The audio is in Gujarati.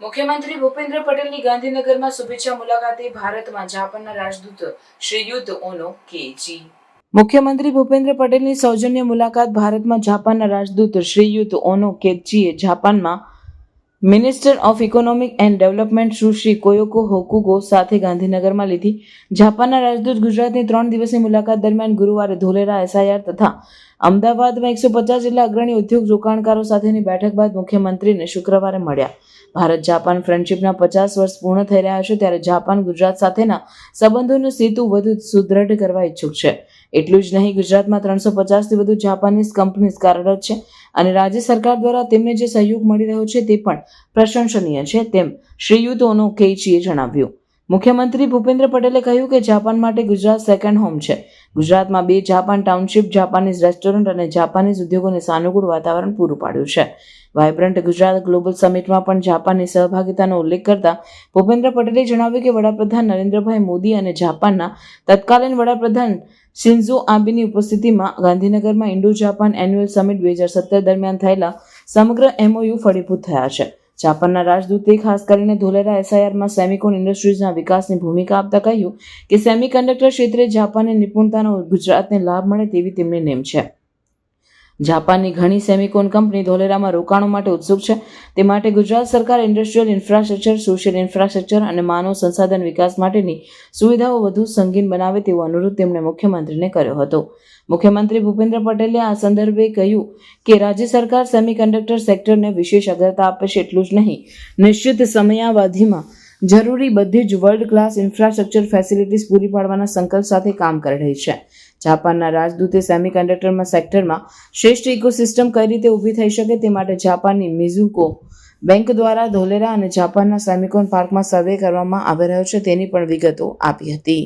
મુખ્યમંત્રી ભૂપેન્દ્ર પટેલની ગાંધીનગરમાં શુભેચ્છા મુલાકાતે ભારતમાં જાપાનના રાજદૂત શ્રીયુત ઓનો કેજી. મુખ્યમંત્રી ભૂપેન્દ્ર પટેલની સૌજન્ય મુલાકાત ભારતમાં જાપાનના રાજદૂત શ્રીયુત ઓનો કેજીએ જાપાનમાં minister of economic and development Sushri Koyoko Hokugo સાથે ગાંધીનગરમાં લીધી. જાપાનના રાજદૂત ગુજરાતની ત્રણ દિવસની મુલાકાત દરમિયાન ગુરુવારે ધોલેરા એસઆઈઆર તથા અમદાવાદમાં એકસો પચાસ જેટલા અગ્રણી ઉદ્યોગ રોકાણકારો સાથેની બેઠક બાદ મુખ્યમંત્રીને શુક્રવારે મળ્યા. ભારત જાપાન ફ્રેન્ડશીપના પચાસ વર્ષ પૂર્ણ થઈ રહ્યા છે ત્યારે જાપાન ગુજરાત સાથેના સંબંધોનું સેતુ વધુ સુદૃઢ કરવા ઈચ્છુક છે. એટલું જ નહીં, ગુજરાતમાં ત્રણસો પચાસથી વધુ જાપાનીઝ કંપનીઝ કાર્યરત છે. અને રાજ્ય સરકાર દ્વારા તેમને જે સહયોગ મળી રહ્યો છે તે પણ પ્રશંસનીય છે, તેમ શ્રીયુત ઓનો કેચીએ જણાવ્યું. મુખ્યમંત્રી ભૂપેન્દ્ર પટેલે કહ્યું કે જાપાન માટે ગુજરાત સેકન્ડ હોમ છે. ગુજરાતમાં બે જાપાન ટાઉનશીપ જાપાનીઝ રેસ્ટોરન્ટ અને જાપાનીઝ ઉદ્યોગોને સાનુકૂળ વાતાવરણ પૂરું પાડ્યું છે. વાઇબ્રન્ટ ગુજરાત ગ્લોબલ સમિટમાં પણ જાપાનની સહભાગિતાનો ઉલ્લેખ કરતા ભૂપેન્દ્ર પટેલે જણાવ્યું કે વડાપ્રધાન નરેન્દ્રભાઈ મોદી અને જાપાનના તત્કાલીન વડાપ્રધાન શિન્ઝો આબેની ઉપસ્થિતિમાં ગાંધીનગરમાં ઇન્ડો જાપાન એન્યુઅલ સમિટ બે હજાર સત્તર દરમિયાન થયેલા સમગ્ર એમઓયુ ફળીભૂત થયા છે. જાપાનના રાજદૂતે ખાસ કરીને ધોલેરા એસઆઈઆરમાં સેમિકોન ઇન્ડસ્ટ્રીઝના વિકાસની ભૂમિકા આપતા કહ્યું કે સેમિકન્ડક્ટર ક્ષેત્રે જાપાનની નિપુણતાનો ગુજરાતને લાભ મળે તેવી તેમની નેમ છે. જાપાનની ઘણી સેમિકોન કંપની ધોલેરામાં રોકાણો માટે ઉત્સુક છે. તે માટે ગુજરાત સરકાર ઇન્ડસ્ટ્રીયલ ઇન્ફ્રાસ્ટ્રક્ચર, સોશિયલ ઇન્ફ્રાસ્ટ્રક્ચર અને માનવ સંસાધન વિકાસ માટેની સુવિધાઓ વધુ સંગીન બનાવે તેવો અનુરોધ તેમણે મુખ્યમંત્રીને કર્યો હતો. મુખ્યમંત્રી ભૂપેન્દ્ર પટેલે આ સંદર્ભે કહ્યું કે રાજ્ય સરકાર સેમિકન્ડક્ટર સેક્ટરને વિશેષ અગ્રતા આપે છે એટલું જ નહીં. નિશ્ચિત સમયાવધિમાં જરૂરી બધી જ વર્લ્ડ ક્લાસ ઇન્ફ્રાસ્ટ્રક્ચર ફેસિલિટીઝ પૂરી પાડવાના સંકલ્પ સાથે કામ કરી રહી છે. જાપાનના રાજદૂતે સેમિકન્ડક્ટરમાં સેક્ટરમાં શ્રેષ્ઠ ઇકોસિસ્ટમ કઈ રીતે ઊભી થઈ શકે તે માટે જાપાનની મિઝુકો બેંક દ્વારા ધોલેરા અને જાપાનના સેમિકોન પાર્કમાં સર્વે કરવામાં આવી રહ્યો છે તેની પણ વિગતો આપી હતી.